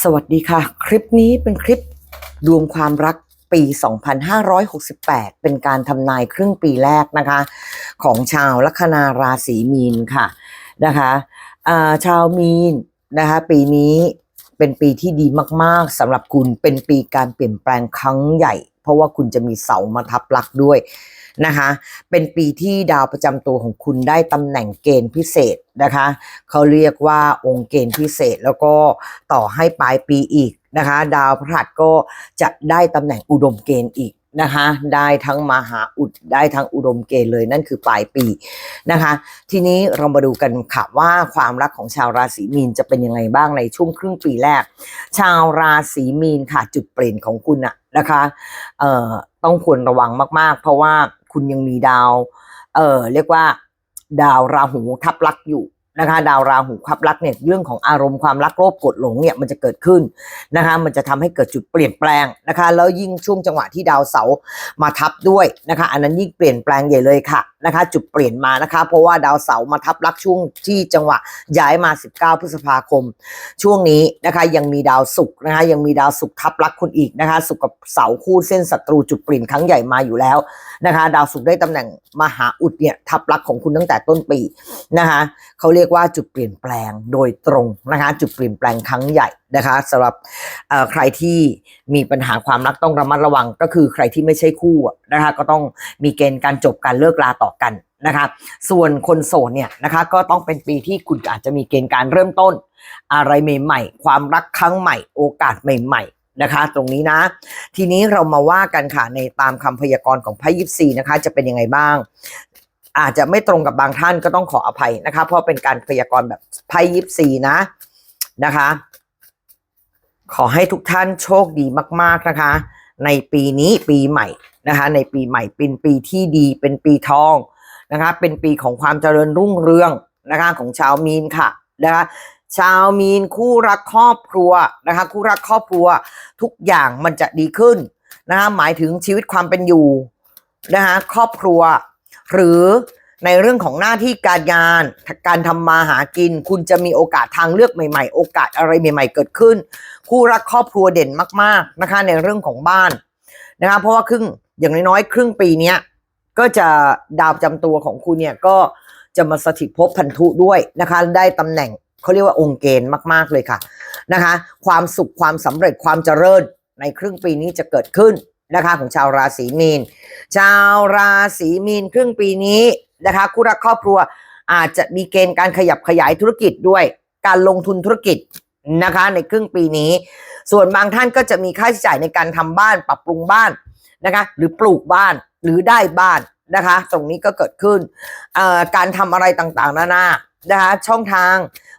สวัสดีค่ะ คลิปนี้เป็นคลิปดวงความรักปี 2568 เป็นการทำนายครึ่งปีแรกนะคะ ของชาวลัคนาราศีมีนค่ะนะคะาชาวมีนนะคะปีนี้เป็นปีที่ดีมากๆสำหรับคุณเป็นปีการเปลี่ยนแปลงครั้งใหญ่ เพราะว่าคุณจะมีเสามาทับลักด้วย นะคะ เป็นปีที่ดาวประจำตัวของคุณได้ตำแหน่งเกณฑ์พิเศษนะคะเขาเรียกว่าองค์เกณฑ์พิเศษแล้วก็ต่อให้ปลายปีอีกนะคะ ดาวพฤหัสก็จะได้ตำแหน่งอุดมเกณฑ์อีกนะคะได้ทั้งมหาอุดได้ทั้งอุดมเกณฑ์เลยนั่นคือปลายปีนะคะ ทีนี้เรามาดูกันค่ะว่าความรักของชาวราศีมีนจะเป็นยังไงบ้างในช่วงครึ่งปีแรก ชาวราศีมีนค่ะจุดเปลี่ยนของคุณอะนะคะเอ่อต้องควรระวังมากๆ เพราะว่า คุณยังมีดาว เอ่อเรียกว่า ดาวราหูทับลักอยู่ นะคะดาวราหูทับลักเนี่ยเรื่องของอารมณ์ความรักโลภโกรธหลงเนี่ยมันจะเกิดขึ้นนะคะมันจะทำให้เกิดจุดเปลี่ยนแปลงนะคะแล้วยิ่งช่วงจังหวะที่ดาวเสาร์มาทับด้วยนะคะอันนั้นยิ่งเปลี่ยนแปลงใหญ่เลยค่ะนะคะจุดเปลี่ยนมานะคะ เพราะว่าดาวเสาร์มาทับลักช่วงที่จังหวะย้ายมา 19 พฤษภาคม ช่วงนี้นะคะยังมีดาวศุกร์นะคะยังมีดาวศุกร์ทับลักคุณอีกนะคะศุกร์กับเสาร์คู่เส้นศัตรูจุดเปลี่ยนครั้งใหญ่มาอยู่แล้วนะคะ ดาวศุกร์ได้ตำแหน่งมหาอุดเนี่ยทับลักของคุณตั้งแต่ต้นปีนะคะเขาเรียกียกว่าจุดเปลี่ยนแปลงโดยตรงนะคะจุดเปลี่ยนแปลงครั้งใหญ่นะคะสำหรับใครที่มีปัญหาความรักต้องระมัดระวัง ก็คือใครที่ไม่ใช่คู่นะคะก็ต้องมีเกณฑ์การจบการเลิกลาต่อกันนะคะส่วนคนโสดเนี่ยนะคะก็ต้องเป็นปีที่คุณอาจจะมีเกณฑ์การเริ่มต้น อะไรใหม่ๆ ความรักครั้งใหม่ โอกาสใหม่ๆนะคะ ตรงนี้นะ ทีนี้เรามาว่ากันค่ะในตามคำพยากรณ์ของไพ่ยิปซีนะคะ จะเป็นยังไงบ้าง อาจจะไม่ตรงกับบางท่านก็ต้องขออภัยนะคะ เพราะเป็นการพยากรณ์แบบไพ่ยิปซีนะนะคะ ขอให้ทุกท่านโชคดีมาก ๆนะคะ ในปีนี้ปีใหม่นะคะ ในปีใหม่เป็นปีที่ดีเป็นปีทองนะคะ เป็นปีของความเจริญรุ่งเรืองนะคะของชาวมีนค่ะนะคะชาวมีนคู่รักครอบครัวนะคะ คู่รักครอบครัว ทุกอย่างมันจะดีขึ้นนะคะหมายถึงชีวิตความเป็นอยู่นะคะครอบครัว หรือในเรื่องของหน้าที่การงานการทำมาหากิน คุณจะมีโอกาสทางเลือกใหม่ๆ โอกาสอะไรใหม่ ๆ เกิดขึ้น คู่รักครอบครัวเด่นมาก ๆนะคะ ในเรื่องของบ้านนะคะเพราะว่าครึ่งอย่างน้อยๆ ครึ่งปีนี้ก็จะดาวจำตัวของคุณเนี่ยก็จะมาสถิตภพพันธุด้วยนะคะ ได้ตำแหน่งเขาเรียกว่าองค์เกณฑ์มาก ๆ เลยค่ะนะคะ ความสุขความสำเร็จความเจริญในครึ่งปีนี้จะเกิดขึ้น นะคะของชาวราศีมีน ชาวราศีมีนครึ่งปีนี้นะคะคู่รักครอบครัวอาจจะมีเกณฑ์การขยับขยายธุรกิจด้วยการลงทุนธุรกิจนะคะในครึ่งปีนี้ ส่วนบางท่านก็จะมีค่าใช้จ่ายในการทำบ้านปรับปรุงบ้านนะคะหรือปลูกบ้านหรือได้บ้านนะคะ ตรงนี้ก็เกิดขึ้นการทำอะไรต่างๆนานานะคะช่องทาง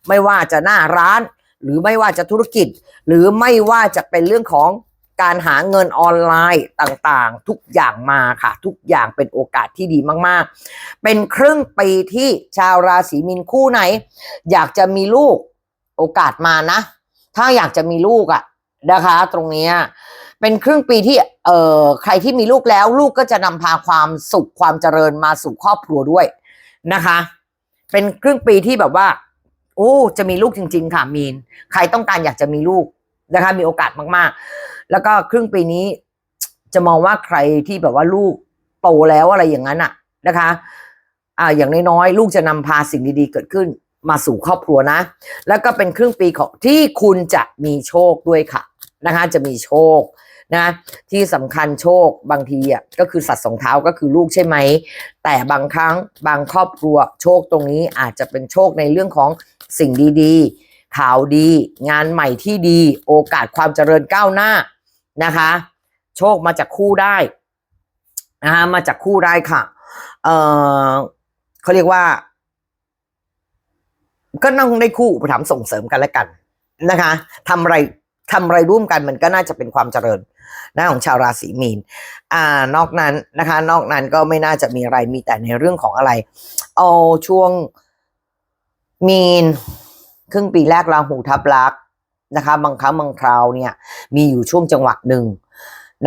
ไม่ว่าจะหน้าร้าน หรือไม่ว่าจะธุรกิจ หรือไม่ว่าจะเป็นเรื่องของ การหาเงินออนไลน์ต่างๆ ทุกอย่างมาค่ะ ทุกอย่างเป็นโอกาสที่ดีมากๆ เป็นครึ่งปีที่ชาวราศีมีนคู่ไหน อยากจะมีลูกโอกาสมานะ ถ้าอยากจะมีลูกอะนะคะ ตรงนี้เป็นครึ่งปีที่เอ่อใครที่มีลูกแล้วลูกก็จะนำพาความสุขความเจริญมาสู่ครอบครัวด้วยนะคะ เป็นครึ่งปีที่แบบว่าโอ้ จะมีลูกจริง ๆ ค่ะมีน ใครต้องการอยากจะมีลูกนะคะ มีโอกาสมาก ๆ แล้วก็ครึ่งปีนี้จะมองว่าใครที่แบบว่าลูกโตแล้วอะไรอย่างนั้นอะนะคะ อ่า อย่างน้อยๆลูกจะนำพาสิ่งดีๆ เกิดขึ้นมาสู่ครอบครัวนะ แล้วก็เป็นครึ่งปีของที่คุณจะมีโชคด้วยค่ะนะคะ จะมีโชคนะ ที่สำคัญโชคบางทีอะก็คือสัตว์สองเท้าก็คือลูกใช่ไหม แต่บางครั้งบางครอบครัวโชคตรงนี้อาจจะเป็นโชคในเรื่องของสิ่งดีๆข่าวดี งานใหม่ที่ดี โอกาสความเจริญก้าวหน้า นะคะ โชคมาจากคู่ได้นะคะมาจากคู่ได้ค่ะ เออเขาเรียกว่า ก็นั่งได้คู่อุปถัมภ์ส่งเสริมกันและกันนะคะทำอะไรทำอะไรร่วมกันมันก็น่าจะเป็นความเจริญนะของชาวราศีมีน อ่า นอกนั้นนะคะ นอกนั้นก็ไม่น่าจะมีอะไร มีแต่ในเรื่องของอะไร เอาช่วงมีน ครึ่งปีแรกราหูทับลักษ นะคะ บางครั้งบางคราวเนี่ย มีอยู่ช่วงจังหวะหนึ่ง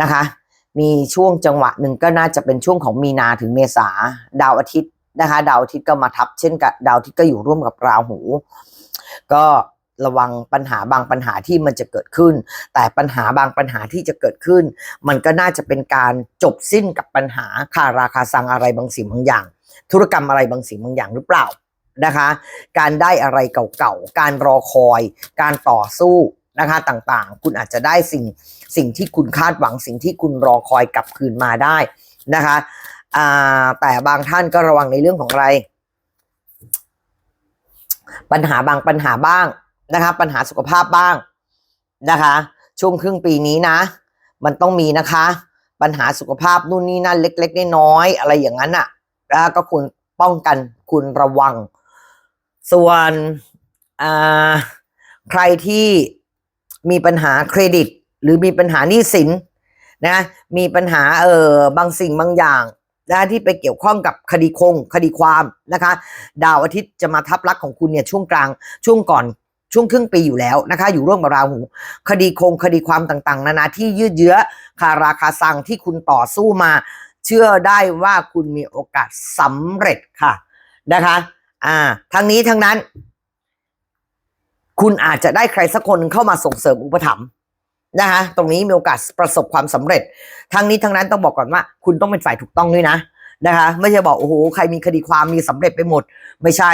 นะคะ มีช่วงจังหวะหนึ่งก็น่าจะเป็นช่วงของมีนาถึงเมษาดาวอาทิตย์นะคะ ดาวอาทิตย์ก็มาทับเช่นกับดาวอาทิตย์ก็อยู่ร่วมกับราหู ก็ระวังปัญหาบางปัญหาที่มันจะเกิดขึ้น แต่ปัญหาบางปัญหาที่จะเกิดขึ้น มันก็น่าจะเป็นการจบสิ้นกับปัญหาคาราคาซังอะไรบางสิ่งบางอย่าง ธุรกรรมอะไรบางสิ่งบางอย่างหรือเปล่า นะคะ การได้อะไรเก่าๆ การรอคอย การต่อสู้นะคะต่างๆ คุณอาจจะได้สิ่งสิ่งที่คุณคาดหวังสิ่งที่คุณรอคอยกลับคืนมาได้นะคะแต่บางท่านก็ระวังในเรื่องของอะไร ปัญหาบางปัญหาบ้างนะคะ ปัญหาสุขภาพบ้างนะคะ ช่วงครึ่งปีนี้นะ มันต้องมีนะคะ ปัญหาสุขภาพนู่นนี่นั่นเล็ก ๆ น้อยๆอะไรอย่างนั้นอะ่ะแล้วก็คุณป้องกันคุณระวัง ส่วนใครที่มีปัญหาเครดิต หรือมีปัญหาหนี้สินนะมีปัญหาเออบางสิ่งบางอย่างนะที่ไปเกี่ยวข้องกับคดีคงคดีความนะคะ ดาวอาทิตย์จะมาทับลักของคุณเนี่ยช่วงกลางช่วงก่อนช่วงครึ่งปีอยู่แล้วนะคะ อยู่ร่วมกับราหู คดีคงคดีความต่างๆ นานาที่ยืดเยื้อคาราคาซังที่คุณต่อสู้มา เชื่อได้ว่าคุณมีโอกาสสำเร็จค่ะนะคะ อ่า ทั้งนี้ทั้งนั้น คุณอาจจะได้ใครสักคนเข้ามาส่งเสริมอุปถัมภ์นะคะตรงนี้มีโอกาสประสบความสำเร็จ ทั้งนี้ทั้งนั้นต้องบอกก่อนว่า คุณต้องเป็นฝ่ายถูกต้องด้วยนะนะคะไม่ใช่บอกโอ้โหใครมีคดีความมีสำเร็จไปหมด ไม่ใช่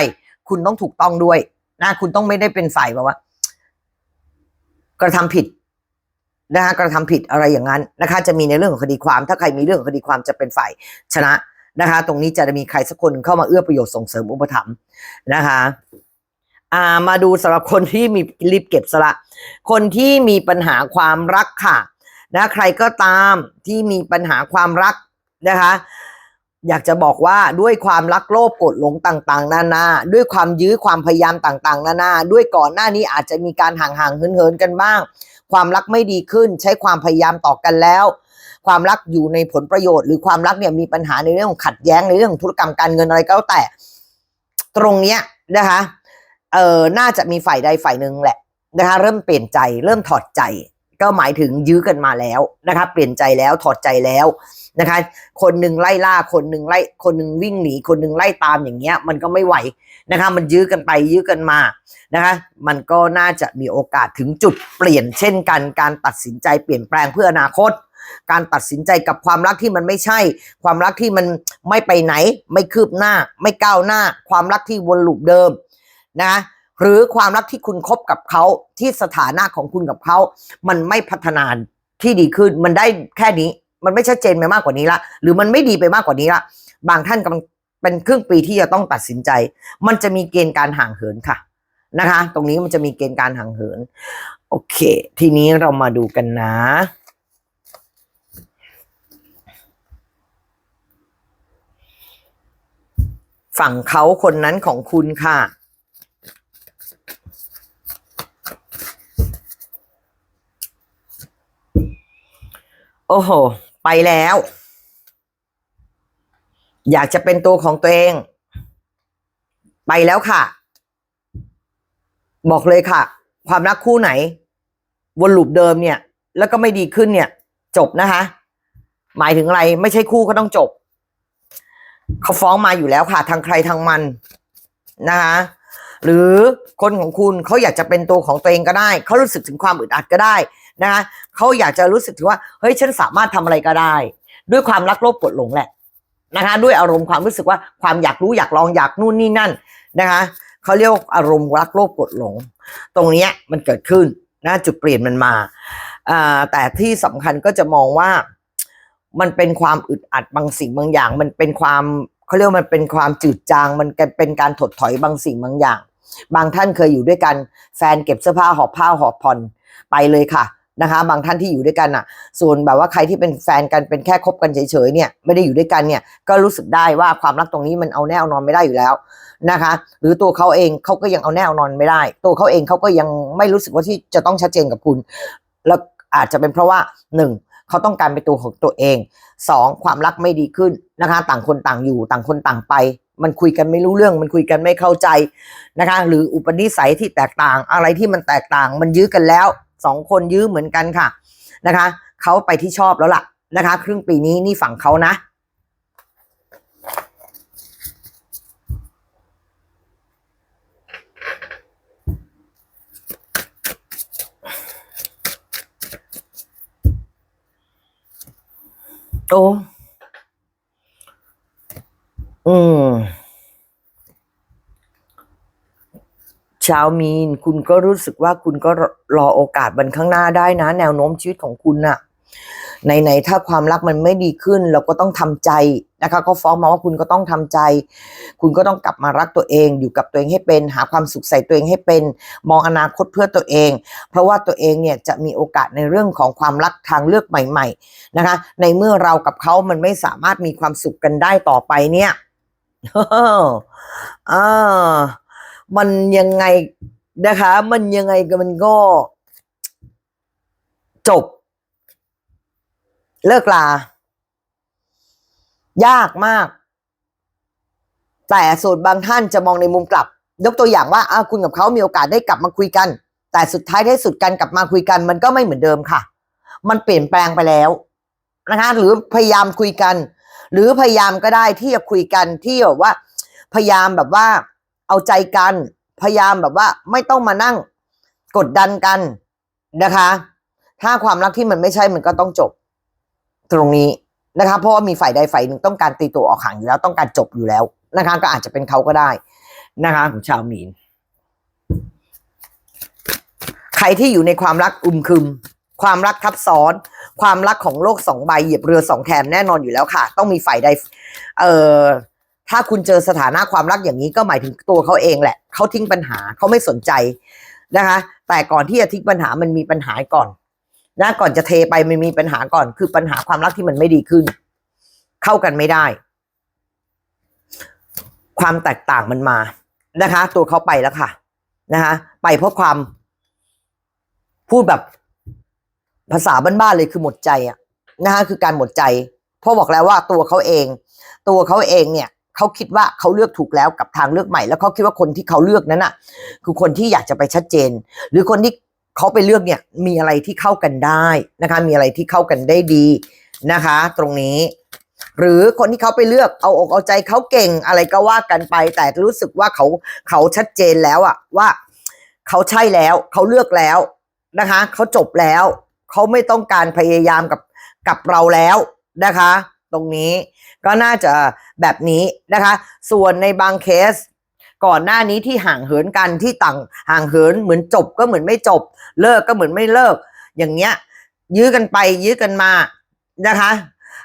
คุณต้องถูกต้องด้วยนะคุณต้องไม่ได้เป็นฝ่ายแบบว่า กระทำผิดนะคะกระทำผิดอะไรอย่างนั้นนะคะ จะมีในเรื่องของคดีความ ถ้าใครมีเรื่องของคดีความจะเป็นฝ่ายชนะ นะคะตรงนี้จะมีใครสักคนเข้ามาเอื้อประโยชน์ส่งเสริมอุปถัมภ์นะคะามาดูสำหรับคนที่มีรีบเก็บสละ คนที่มีปัญหาความรักค่ะนะใครก็ตามที่มีปัญหาความรักนะคะ อยากจะบอกว่าด้วยความรักโลภกรธหลงต่างๆ นานา ด้วยความยื้อความพยายามต่างๆ นานา ด้วยก่อนหน้านี้อาจจะมีการห่างๆเหินๆกันบ้าง ความรักไม่ดีขึ้นใช้ความพยายามต่อกันแล้ว ความรักอยู่ในผลประโยชน์ หรือความรักเนี่ยมีปัญหาในเรื่องของขัดแย้งในเรื่องของธุรกรรมการเงินอะไรก็แล้วแต่ ตรงเนี้ยนะคะเออน่าจะมีฝ่ายใดฝ่ายหนึ่งแหละนะคะเริ่มเปลี่ยนใจเริ่มถอดใจ ก็หมายถึงยื้อกันมาแล้วนะคะเปลี่ยนใจแล้วถอดใจแล้วนะคะ คนหนึ่งไล่ล่าคนหนึ่งไล่คนหนึ่งวิ่งหนีคนหนึ่งไล่ตามอย่างเงี้ย มันก็ไม่ไหวนะคะ มันยื้อกันไปยื้อกันมานะคะ มันก็น่าจะมีโอกาสถึงจุดเปลี่ยนเช่นกันการตัดสินใจเปลี่ยนแปลงเพื่ออนาคต การตัดสินใจกับความรักที่มันไม่ใช่ ความรักที่มันไม่ไปไหน ไม่คืบหน้า ไม่ก้าวหน้า ความรักที่วนลูปเดิมนะหรือความรักที่คุณคบกับเขาที่สถานะของคุณกับเขา มันไม่พัฒนาที่ดีขึ้นมันได้แค่นี้ มันไม่ชัดเจนไปมากกว่านี้ละ หรือมันไม่ดีไปมากกว่านี้ละ บางท่านกำลังเป็นครึ่งปีที่จะต้องตัดสินใจ มันจะมีเกณฑ์การห่างเหินค่ะนะคะ ตรงนี้มันจะมีเกณฑ์การห่างเหิน โอเค ทีนี้เรามาดูกันนะ ฝั่งเขาคนนั้นของคุณค่ะ โอ้โห ไปแล้ว อยากจะเป็นตัวของตัวเอง ไปแล้วค่ะ บอกเลยค่ะ ความรักคู่ไหน วนลูปเดิมเนี่ย แล้วก็ไม่ดีขึ้นเนี่ย จบนะคะ หมายถึงอะไร ไม่ใช่คู่ก็ต้องจบ เขาฟ้องมาอยู่แล้วค่ะ ทางใครทางมันนะคะหรือคนของคุณเขาอยากจะเป็นตัวของตัวเองก็ได้ เขารู้สึกถึงความอึดอัดก็ได้นะคะเขาอยากจะรู้สึกถึงว่าเฮ้ยฉันสามารถทำอะไรก็ได้ ด้วยความรักโลภกดหลงแหละนะคะด้วยอารมณ์ความรู้สึกว่าความอยากรู้อยากลองอยากนู่นนี่นั่นนะคะเขาเรียกอารมณ์รักโลภกดหลง ตรงนี้มันเกิดขึ้นนะจุดเปลี่ยนมันมาอ่าแต่ที่สำคัญก็จะมองว่า มันเป็นความอึดอัดบางสิ่งบางอย่าง มันเป็นความเขาเรียกมันเป็นความจืดจาง มันเป็นการถดถอยบางสิ่งบางอย่าง บางท่านเคยอยู่ด้วยกันแฟนเก็บเสื้อผ้าหอบผ้าหอบผ่อนไปเลยค่ะนะคะ บางท่านที่อยู่ด้วยกันอะ ส่วนแบบว่าใครที่เป็นแฟนกันเป็นแค่คบกันเฉยๆเนี่ยไม่ได้อยู่ด้วยกันเนี่ยก็รู้สึกได้ว่าความรักตรงนี้มันเอาแน่เอานอนไม่ได้อยู่แล้วนะคะ หรือตัวเขาเองเขาก็ยังเอาแน่เอานอนไม่ได้ ตัวเขาเองเขาก็ยังไม่รู้สึกว่าที่จะต้องชัดเจนกับคุณ แล้วอาจจะเป็นเพราะว่าหนึ่ง เขาต้องการเป็นตัวของตัวเองสองความรักไม่ดีขึ้นนะคะ ต่างคนต่างอยู่ต่างคนต่างไป มันคุยกันไม่รู้เรื่อง มันคุยกันไม่เข้าใจนะคะ หรืออุปนิสัยที่แตกต่างอะไรที่มันแตกต่าง มันยื้อกันแล้วสองคนยื้อเหมือนกันค่ะนะคะเขาไปที่ชอบแล้วล่ะนะคะ ครึ่งปีนี้นี่ฝั่งเขานะ โอ้อืม ชาวมีน คุณก็รู้สึกว่าคุณก็รรอโอกาสวันข้างหน้าได้นะ แนวโน้มชีวิตของคุณน่ะ ไหนๆถ้าความรักมันไม่ดีขึ้น เราก็ต้องทำใจนะคะก็ฟ้องมาว่าคุณก็ต้องทำใจ คุณก็ต้องกลับมารักตัวเอง อยู่กับตัวเองให้เป็น หาความสุขใส่ตัวเองให้เป็น มองอนาคตเพื่อตัวเอง เพราะว่าตัวเองเนี่ยจะมีโอกาสในเรื่องของความรักทางเลือกใหม่ๆนะคะ ในเมื่อเรากับเขามันไม่สามารถมีความสุขกันได้ต่อไปเนี่ยอ่ามันยังไงนะคะ มันยังไงก็มันก็จบ เลิกลา ยากมาก แต่ส่วนบางท่านจะมองในมุมกลับ ยกตัวอย่างว่าอาคุณกับเขามีโอกาสได้กลับมาคุยกัน แต่สุดท้ายท้สุดกันกลับมาคุยกัน มันก็ไม่เหมือนเดิมค่ะ มันเปลี่ยนแปลงไปแล้วนะคะ หรือพยายามคุยกัน หรือพยายามก็ได้ที่จะคุยกันที่แบบว่า พยายามแบบว่า เอาใจกัน พยายามแบบว่า ไม่ต้องมานั่ง กดดันกันนะคะ ถ้าความรักที่มันไม่ใช่มันก็ต้องจบ ตรงนี้นะคะเพราะว่ามีฝ่ายใดฝ่ายหนึ่งต้องการตีตัวออกห่างอยู่แล้วต้องการจบอยู่แล้วนะคะก็อาจจะเป็นเขาก็ได้นะคะของชาวมีน ใครที่อยู่ในความรักอึมครึม ความรักทับซ้อน ความรักของโลกสองใบเหยียบเรือสองแคมแน่นอนอยู่แล้วค่ะ ต้องมีฝ่ายใด เอ่อถ้าคุณเจอสถานะความรักอย่างนี้ก็หมายถึงตัวเขาเองแหละเขาทิ้งปัญหาเขาไม่สนใจนะคะ แต่ก่อนที่จะทิ้งปัญหามันมีปัญหาก่อน นะก่อนจะเทไปมันมีปัญหาก่อน คือปัญหาความรักที่มันไม่ดีขึ้น เข้ากันไม่ได้ ความแตกต่างมันมานะคะ ตัวเขาไปแล้วค่ะ นะคะ ไปเพราะความ พูดแบบภาษาบ้านๆเลยคือหมดใจอะนะคะคือการหมดใจพราะบอกแล้วว่าตัวเขาเอง ตัวเขาเองเนี่ยเขาคิดว่าเขาเลือกถูกแล้วกับทางเลือกใหม่ แล้วเขาคิดว่าคนที่เขาเลือกนั้นน่ะคือคนที่อยากจะไปชัดเจน หรือคนที่ เขาไปเลือกเนี่ยมีอะไรที่เข้ากันได้นะคะ มีอะไรที่เข้ากันได้ดีนะคะ ตรงนี้ หรือคนที่เขาไปเลือกเอาอกเอาใจเขาเก่งอะไรก็ว่ากันไป แต่รู้สึกว่าเขาเขาชัดเจนแล้วอะว่าเขาใช่แล้วเขาเลือกแล้วนะคะเขาจบแล้วเขาไม่ต้องการพยายามกับกับเราแล้วนะคะ ตรงนี้ก็น่าจะแบบนี้นะคะ ส่วนในบางเคส ก่อนหน้านี้ที่ห่างเหินกันที่ต่างห่างเหินเหมือนจบก็เหมือนไม่จบ เลิกก็เหมือนไม่เลิก อย่างเงี้ย ยื้อกันไป ยื้อกันมานะคะ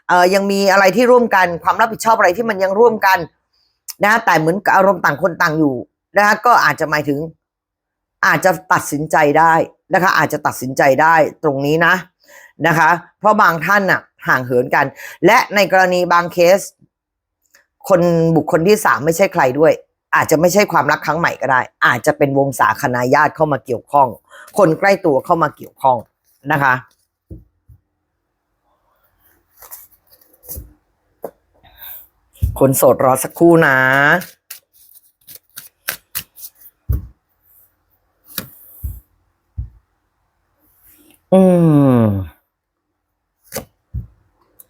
เอ่อยังมีอะไรที่ร่วมกันความรับผิดชอบอะไรที่มันยังร่วมกันนะแต่เหมือนอารมณ์ต่างคนต่างอยู่นะคะก็อาจจะหมายถึง อาจจะตัดสินใจได้นะคะ อาจจะตัดสินใจได้ตรงนี้นะนะคะ เพราะบางท่านน่ะ ห่างเหินกัน และในกรณีบางเคส คนบุคคลที่สามไม่ใช่ใครด้วย อาจจะไม่ใช่ความรักครั้งใหม่ก็ได้ อาจจะเป็นวงศาคณาญาติเข้ามาเกี่ยวข้อง คนใกล้ตัวเข้ามาเกี่ยวข้องนะคะคนโสดรอสักครู่นะ อืม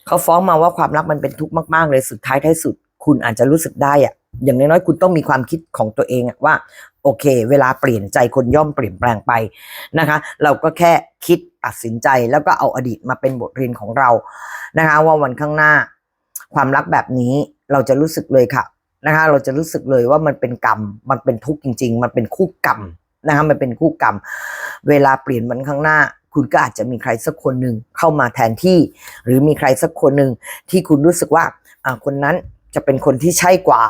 เขาฟ้องมาว่าความรักมันเป็นทุกข์มาก ๆ เลยสุดท้ายท้ายสุด คุณอาจจะรู้สึกได้อะ อย่างน้อยๆคุณต้องมีความคิดของตัวเองว่า โอเค เวลาเปลี่ยนใจคนย่อมเปลี่ยนแปลงไปนะคะ เราก็แค่คิดตัดสินใจแล้วก็เอาอดีตมาเป็นบทเรียนของเรานะคะ ว่าวันข้างหน้า ความรักแบบนี้เราจะรู้สึกเลยค่ะนะคะ เราจะรู้สึกเลยว่ามันเป็นกรรม มันเป็นทุกข์จริง ๆ มันเป็นคู่กรรมนะคะมันเป็นคู่กรรม เวลาเปลี่ยนวันข้างหน้า คุณก็อาจจะมีใครสักคนหนึ่งเข้ามาแทนที่ หรือมีใครสักคนหนึ่งที่คุณรู้สึกว่าคนนั้นจะเป็นคนที่ใช่กว่า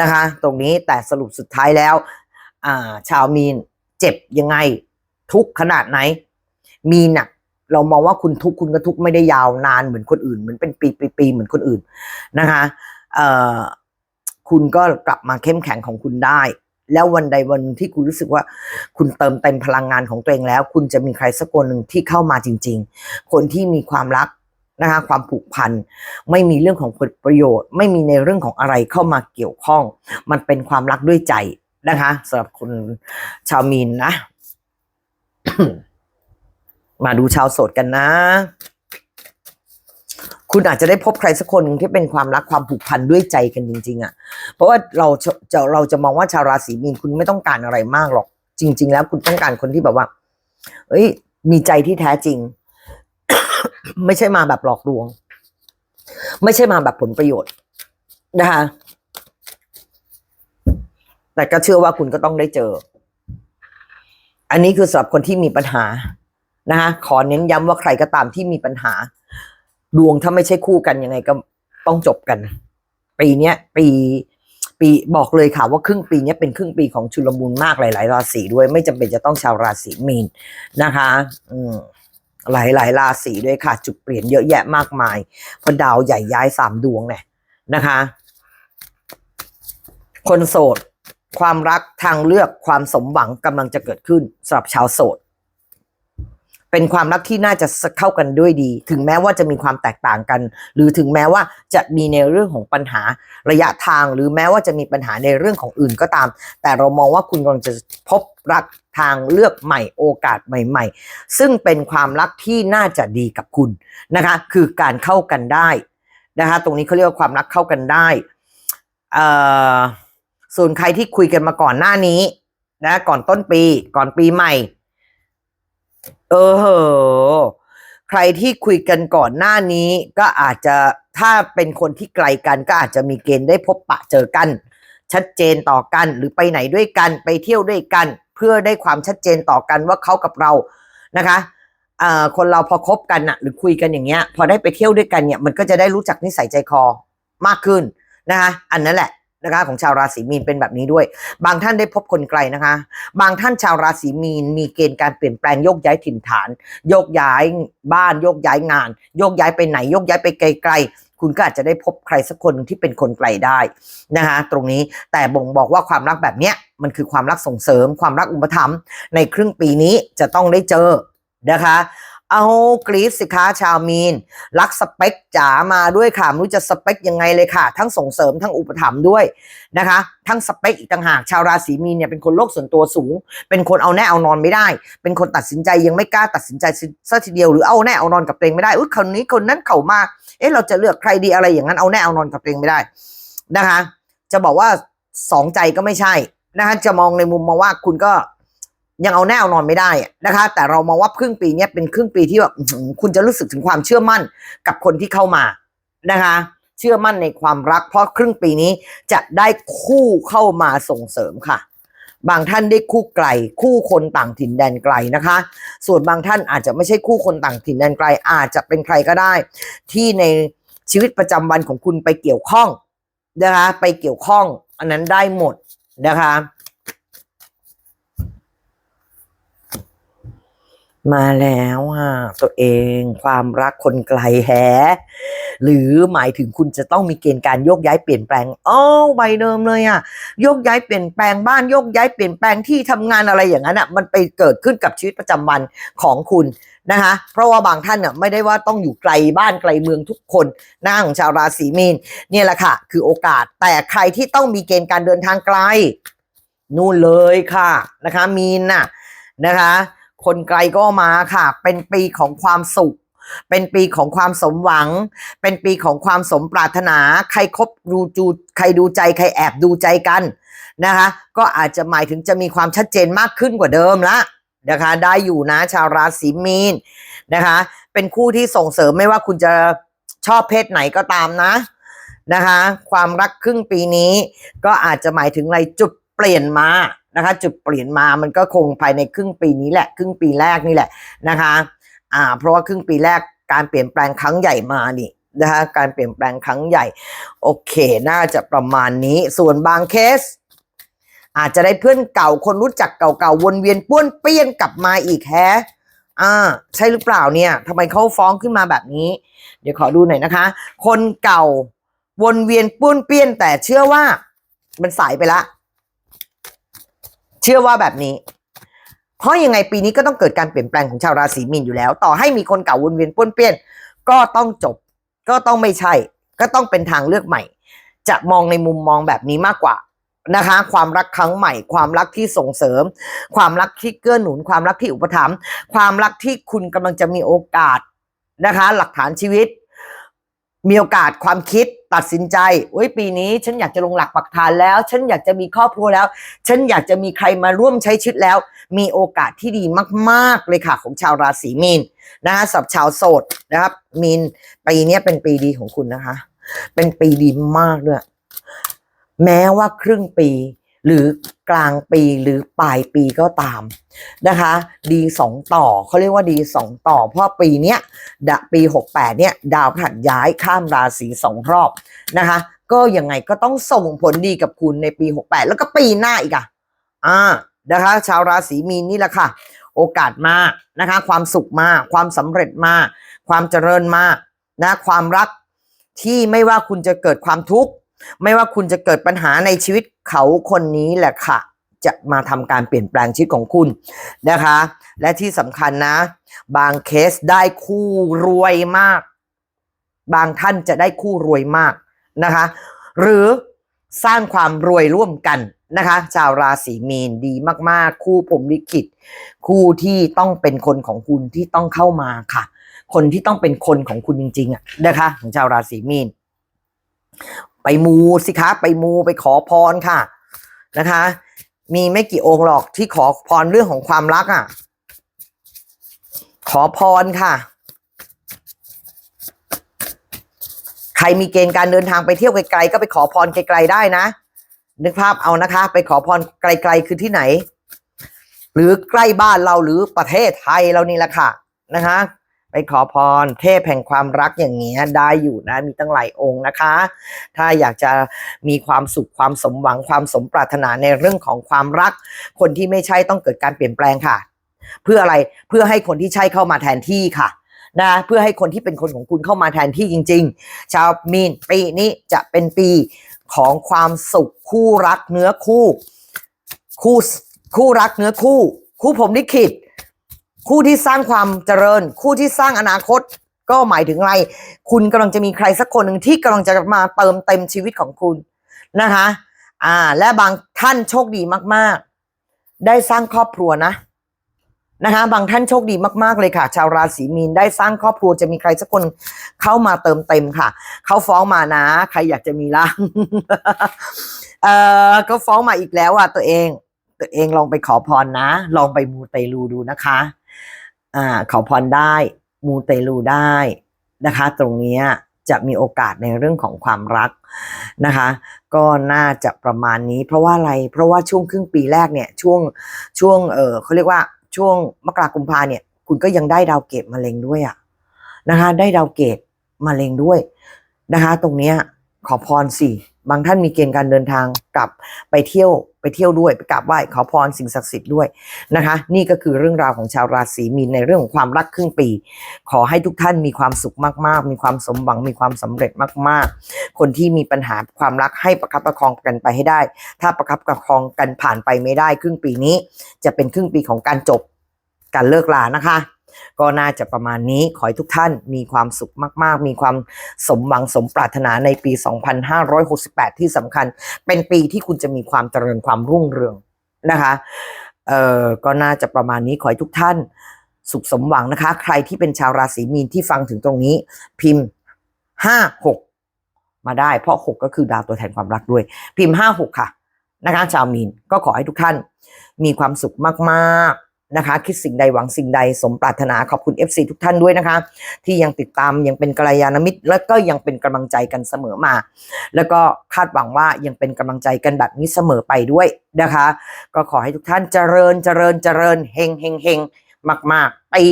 นะคะ ตรงนี้แต่สรุปสุดท้ายแล้ว อ่า ชาวมีนเจ็บยังไง ทุกขนาดไหน มีนน่ะเรามองว่าคุณทุกคุณก็ทุกไม่ได้ยาวนานเหมือนคนอื่น เหมือนเป็นปีปีปีเหมือนคนอื่นนะคะเอ่อคุณก็กลับมาเข้มแข็งของคุณได้ แล้ววันใดวันที่คุณรู้สึกว่า คุณเติมเต็มพลังงานของตัวเองแล้ว คุณจะมีใครสักคนหนึ่งที่เข้ามาจริง ๆ คนที่มีความรัก นะคะความผูกพันไม่มีเรื่องของผลประโยชน์ ไม่มีในเรื่องของอะไรเข้ามาเกี่ยวข้อง มันเป็นความรักด้วยใจนะคะสำหรับคนชาวมีนนะ มาดูชาวโสดกันนะ คุณอาจจะได้พบใครสักคนที่เป็นความรักความผูกพันด้วยใจกันจริง ๆอะ่ะ เพราะว่าเราจะจะเราจะมองว่าชาวราศีมีนคุณไม่ต้องการอะไรมากหรอก จริง ๆ แล้วคุณต้องการคนที่แบบว่า เอ้ย มีใจที่แท้จริง ไม่ใช่มาแบบหลอกลวง ไม่ใช่มาแบบผลประโยชน์นะคะ แต่ก็เชื่อว่าคุณก็ต้องได้เจอ อันนี้คือสำหรับคนที่มีปัญหานะคะขอเน้นย้ำว่าใครก็ตามที่มีปัญหา ดวงถ้าไม่ใช่คู่กันยังไงก็ต้องจบกัน ปีเนี้ย ปี ปีบอกเลยค่ะว่าครึ่งปีเนี้ยเป็นครึ่งปีของชุลมุนมากหลาย ๆ ราศีด้วย ไม่จำเป็นจะต้องชาวราศีมีนนะคะ อืม หลายหลายราศีด้วยค่ะ จุดเปลี่ยนเยอะแยะมากมายเพราะดาวใหญ่ย้ายสามดวงเนี่ยนะคะ คนโสด ความรักทางเลือกความสมหวังกำลังจะเกิดขึ้นสำหรับชาวโสด เป็นความรักที่น่าจะเข้ากันด้วยดี ถึงแม้ว่าจะมีความแตกต่างกัน หรือถึงแม้ว่าจะมีในเรื่องของปัญหาระยะทาง หรือแม้ว่าจะมีปัญหาในเรื่องของอื่นก็ตาม แต่เรามองว่าคุณกำลังจะพบรักทางเลือกใหม่โอกาสใหม่ ๆ ซึ่งเป็นความรักที่น่าจะดีกับคุณนะคะ คือการเข้ากันได้นะคะตรงนี้เขาเรียกว่าความรักเข้ากันได้เอ่อส่วนใครที่คุยกันมาก่อนหน้านี้นะก่อนต้นปีก่อนปีใหม่ เออเหอใครที่คุยกันก่อนหน้านี้ ก็อาจจะถ้าเป็นคนที่ไกลกันก็อาจจะมีเกณฑ์ได้พบปะเจอกัน ชัดเจนต่อกันหรือไปไหนด้วยกันไปเที่ยวด้วยกัน เพื่อได้ความชัดเจนต่อกันว่าเขากับเรานะคะอ่อคนเราพอคบกันอะหรือคุยกันอย่างเงี้ย พอได้ไปเที่ยวด้วยกันเนี่ยมันก็จะได้รู้จักนิสัยใจคอมากขึ้นนะคะอันนั้นแหละ นะคะของชาวราศีมีนเป็นแบบนี้ด้วย บางท่านได้พบคนไกลนะคะ บางท่านชาวราศีมีนมีเกณฑ์การเปลี่ยนแปลงโยกย้ายถิ่นฐาน โยกย้ายบ้านโยกย้ายงาน โยกย้ายไปไหนโยกย้ายไปไกลๆ คุณก็อาจจะได้พบใครสักคนที่เป็นคนไกลได้นะคะตรงนี้แต่บ่งบอกว่าความรักแบบเนี้ยมันคือความรักส่งเสริม ความรักอุปถัมภ์ในครึ่งปีนี้จะต้องได้เจอนะคะ เอากรีซสิคะชาวมีน รักสเปคจ๋ามาด้วยค่ะไม่รู้จะสเปคยังไงเลยค่ะ ทั้งส่งเสริมทั้งอุปถัมภ์ด้วยนะคะ ทั้งสเปคอีกต่างหากชาวราศีมีนเนี่ยเป็นคนโลกส่วนตัวสูง เป็นคนเอาแน่เอานอนไม่ได้ เป็นคนตัดสินใจยังไม่กล้าตัดสินใจซะทีเดียวหรือเอาแน่เอานอนกับตัวเองไม่ได้อุ้ยคนนี้คนนั้นเขามาเอ๊ะเราจะเลือกใครดีอะไรอย่างนั้นเอาแน่เอานอนกับตัวเองไม่ได้นะคะ จะบอกว่าสองใจก็ไม่ใช่นะคะจะมองในมุมมองว่าคุณก็ ยังเอาแน่เอานอนไม่ได้นะคะ แต่เรามองว่าครึ่งปีนี้เป็นครึ่งปีที่แบบคุณจะรู้สึกถึงความเชื่อมั่นกับคนที่เข้ามานะคะ เชื่อมั่นในความรัก เพราะครึ่งปีนี้จะได้คู่เข้ามาส่งเสริมค่ะ บางท่านได้คู่ไกล คู่คนต่างถิ่นแดนไกลนะคะ ส่วนบางท่านอาจจะไม่ใช่คู่คนต่างถิ่นแดนไกล อาจจะเป็นใครก็ได้ ที่ในชีวิตประจำวันของคุณไปเกี่ยวข้องนะคะ ไปเกี่ยวข้อง อันนั้นได้หมดนะคะ มาแล้วอะตัวเองความรักคนไกลแฮหรือหมายถึงคุณจะต้องมีเกณฑ์การโยกย้ายเปลี่ยนแปลงอ้าวใบเดิมเลยอะโยกย้ายเปลี่ยนแปลงบ้านโยกย้ายเปลี่ยนแปลงที่ทำงานอะไรอย่างนั้นอะมันไปเกิดขึ้นกับชีวิตประจำวันของคุณนะคะเพราะว่าบางท่านอะไม่ได้ว่าต้องอยู่ไกลบ้านไกลเมืองทุกคนน้าของชาวราศีมีนเนี่ยแหละค่ะ คือโอกาสแต่ใครที่ต้องมีเกณฑ์การเดินทางไกลนู่นเลยค่ะนะคะมีนน่ะนะคะ คนไกลก็มาค่ะ เป็นปีของความสุข เป็นปีของความสมหวัง เป็นปีของความสมปรารถนา ใครคบดูจูใครดูใจ ใครแอบดูใจกันนะคะ ก็อาจจะหมายถึงจะมีความชัดเจนมากขึ้นกว่าเดิมละนะคะ ได้อยู่นะชาวราศีมีนนะคะ เป็นคู่ที่ส่งเสริมไม่ว่าคุณจะชอบเพศไหนก็ตามนะนะคะ ความรักครึ่งปีนี้ก็อาจจะหมายถึงอะไรจุดเปลี่ยนมา นะคะ จุดเปลี่ยนมามันก็คงภายในครึ่งปีนี้แหละ ครึ่งปีแรกนี่แหละนะคะอ่าเพราะว่าครึ่งปีแรกการเปลี่ยนแปลงครั้งใหญ่มานี่นะคะการเปลี่ยนแปลงครั้งใหญ่ โอเคน่าจะประมาณนี้ส่วนบางเคส อาจจะได้เพื่อนเก่าคนรู้จักเก่าๆวนเวียนป้วนเปี้ยนกลับมาอีกแฮะอ่าใช่หรือเปล่าเนี่ยทำไมเขาฟ้องขึ้นมาแบบนี้ เดี๋ยวขอดูหน่อยนะคะ คนเก่าวนเวียนป้วนเปี้ยนแต่เชื่อว่ามันสายไปละ เชื่อว่าแบบนี้ เพราะยังไงปีนี้ก็ต้องเกิดการเปลี่ยนแปลงของชาวราศีมีนอยู่แล้ว ต่อให้มีคนเก่าวนเวียนป้วนเปี้ยน ก็ต้องจบ ก็ต้องไม่ใช่ ก็ต้องเป็นทางเลือกใหม่ จะมองในมุมมองแบบนี้มากกว่านะคะ ความรักครั้งใหม่ ความรักที่ส่งเสริม ความรักที่เกื้อหนุน ความรักที่อุปถัมภ์ความรักที่คุณกำลังจะมีโอกาสนะคะ หลักฐานชีวิต มีโอกาสความคิดตัดสินใจโอ้ยปีนี้ ฉันอยากจะลงหลักปักฐานแล้ว ฉันอยากจะมีครอบครัวแล้ว ฉันอยากจะมีใครมาร่วมใช้ชีวิตแล้ว มีโอกาสที่ดีมาก ๆ เลยค่ะ ของชาวราศีมีนนะคะสับชาวโสดนะครับ มีนปีนี้เป็นปีดีของคุณนะคะ เป็นปีดีมากด้วยแม้ว่าครึ่งปี หรือกลางปีหรือปลายปีก็ตามนะคะ ดีสองต่อเขาเรียกว่าดีสองต่อ เพราะปีเนี้ยดะปีหกแปดเนี่ย ดาวพฤหัสย้ายข้ามราศีสองรอบนะคะ ก็ยังไงก็ต้องส่งผลดีกับคุณในปีหกแปดแล้วก็ปีหน้าอีกอะอ่านะคะ ชาวราศีมีนนี่แหละค่ะ โอกาสมากนะคะ ความสุขมาก ความสำเร็จมาก ความเจริญมากนะความรักที่ไม่ว่าคุณจะเกิดความทุกข์ ไม่ว่าคุณจะเกิดปัญหาในชีวิตเขาคนนี้แหละค่ะ จะมาทำการเปลี่ยนแปลงชีวิตของคุณนะคะ และที่สำคัญนะ บางเคสได้คู่รวยมาก บางท่านจะได้คู่รวยมากนะคะ หรือสร้างความรวยร่วมกันนะคะชาวราศีมีนดีมากๆ คู่ผมลิขิต คู่ที่ต้องเป็นคนของคุณที่ต้องเข้ามาค่ะ คนที่ต้องเป็นคนของคุณจริงๆอะนะคะ ของชาวราศีมีน ไปมูสิคะไปมูไปขอพรค่ะนะคะ มีไม่กี่องค์หรอกที่ขอพรเรื่องของความรักอะ ขอพรค่ะ ใครมีเกณฑ์การเดินทางไปเที่ยวไกลๆก็ไปขอพรไกลๆได้นะ นึกภาพเอานะคะ ไปขอพรไกลๆคือที่ไหน หรือใกล้บ้านเราหรือประเทศไทยเรานี่แหละค่ะนะคะ ไปขอพรเทพแห่งความรักอย่างเงี้ยได้อยู่นะ มีตั้งหลายองค์นะคะ ถ้าอยากจะมีความสุขความสมหวังความสมปรารถนาในเรื่องของความรัก คนที่ไม่ใช่ต้องเกิดการเปลี่ยนแปลงค่ะ เพื่ออะไรเพื่อให้คนที่ใช่เข้ามาแทนที่ค่ะนะเพื่อให้คนที่เป็นคนของคุณเข้ามาแทนที่จริง ๆ ชาวมีนปีนี้จะเป็นปีของความสุขคู่รักเนื้อคู่ คู่คู่รักเนื้อคู่ คู่ผมลิขิต คู่ที่สร้างความเจริญ คู่ที่สร้างอนาคต ก็หมายถึงอะไร คุณกำลังจะมีใครสักคนหนึ่งที่กำลังจะมาเติมเต็มชีวิตของคุณนะคะ อ่า และบางท่านโชคดีมาก ๆ ได้สร้างครอบครัวนะนะคะ บางท่านโชคดีมากๆเลยค่ะ ชาวราศีมีนได้สร้างครอบครัวจะมีใครสักคนเข้ามาเติมเต็มค่ะเขาฟ้องมานะ ใครอยากจะมีล่างเออก็ฟ้องมาอีกแล้วอะตัวเอง ตัวเองลองไปขอพรนะ ลองไปมูเตลูดูนะคะ อ่าขอพรได้มูเตลูได้นะคะ ตรงนี้จะมีโอกาสในเรื่องของความรักนะคะ ก็น่าจะประมาณนี้ เพราะว่าอะไรเพราะว่าช่วงครึ่งปีแรกเนี่ยช่วงช่วงเออเขาเรียกว่าช่วงมกราคมกุมภาเนี่ย คุณก็ยังได้ดาวเกตมะเร็งด้วยอะนะคะ ได้ดาวเกตมะเร็งด้วยนะคะ ตรงนี้ขอพรสิ บางท่านมีเกณฑ์การเดินทางกลับไปเที่ยวไปเที่ยวด้วยไปกราบไหว้ขอพรสิ่งศักดิ์สิทธิ์ด้วยนะคะ นี่ก็คือเรื่องราวของชาวราศีมีนในเรื่องของความรักครึ่งปี ขอให้ทุกท่านมีความสุขมาก ๆ มีความสมหวังมีความสำเร็จมาก ๆ คนที่มีปัญหาความรักให้ประคับประคองกันไปให้ได้ ถ้าประคับประคองกันผ่านไปไม่ได้ ครึ่งปีนี้ จะเป็นครึ่งปีของการจบการเลิกลานะคะ ก็น่าจะประมาณนี้ขอให้ทุกท่านมีความสุขมาก ๆ มีความสมหวังสมปรารถนาในปี 2568 ที่สำคัญ เป็นปีที่คุณจะมีความเจริญความรุ่งเรืองนะคะเอ่อก็น่าจะประมาณนี้ขอให้ทุกท่านสุขสมหวังนะคะ ใครที่เป็นชาวราศีมีนที่ฟังถึงตรงนี้ พิมพ์ห้าหกมาได้ เพราะหกก็คือดาวตัวแทนความรักด้วย พิมพ์ห้าหกค่ะ นะคะ ชาวมีนก็ขอให้ทุกท่านมีความสุขมาก ๆ นะคะคิดสิ่งใดหวังสิ่งใดสมปรารถนาขอบคุณ FC ทุกท่านด้วยนะคะ ที่ยังติดตามยังเป็นกัลยาณมิตร และก็ยังเป็นกำลังใจกันเสมอมา แล้วก็คาดหวังว่ายังเป็นกำลังใจกันแบบนี้เสมอไปด้วยนะคะ ก็ขอให้ทุกท่านเจริญเจริญเจริญเฮงเฮงเฮงมากๆปี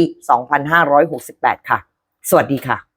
2568 ค่ะ สวัสดีค่ะ